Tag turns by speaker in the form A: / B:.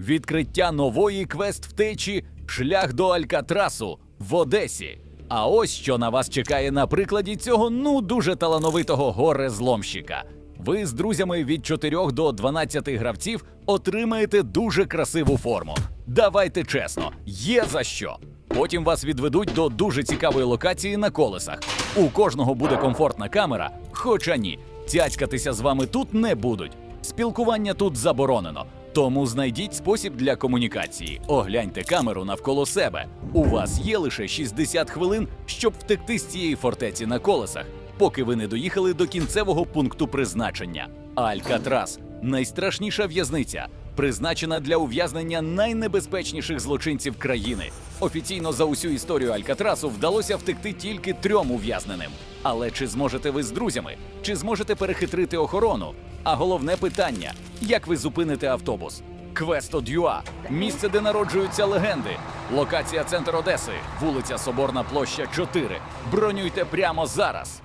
A: Відкриття нової квест втечі Шлях до Алькатрасу в Одесі. А ось що на вас чекає на прикладі цього ну дуже талановитого горе-зломщика. Ви з друзями від 4 до 12 гравців отримаєте дуже красиву форму. Давайте чесно, є за що. Потім вас відведуть до дуже цікавої локації на колесах. У кожного буде комфортна камера, хоча ні, цяцькатися з вами тут не будуть. Спілкування тут заборонено. Тому знайдіть спосіб для комунікації. Огляньте камеру навколо себе. У вас є лише 60 хвилин, щоб втекти з цієї фортеці на колесах, поки ви не доїхали до кінцевого пункту призначення. Алькатрас найстрашніша в'язниця, призначена для ув'язнення найнебезпечніших злочинців країни. Офіційно за усю історію Алькатрасу вдалося втекти тільки трьом ув'язненим. Але чи зможете ви з друзями? Чи зможете перехитрити охорону? А головне питання: як ви зупините автобус? Квесто Дюа місце, де народжуються легенди. Локація центр Одеси, вулиця Соборна площа 4. Бронюйте прямо зараз.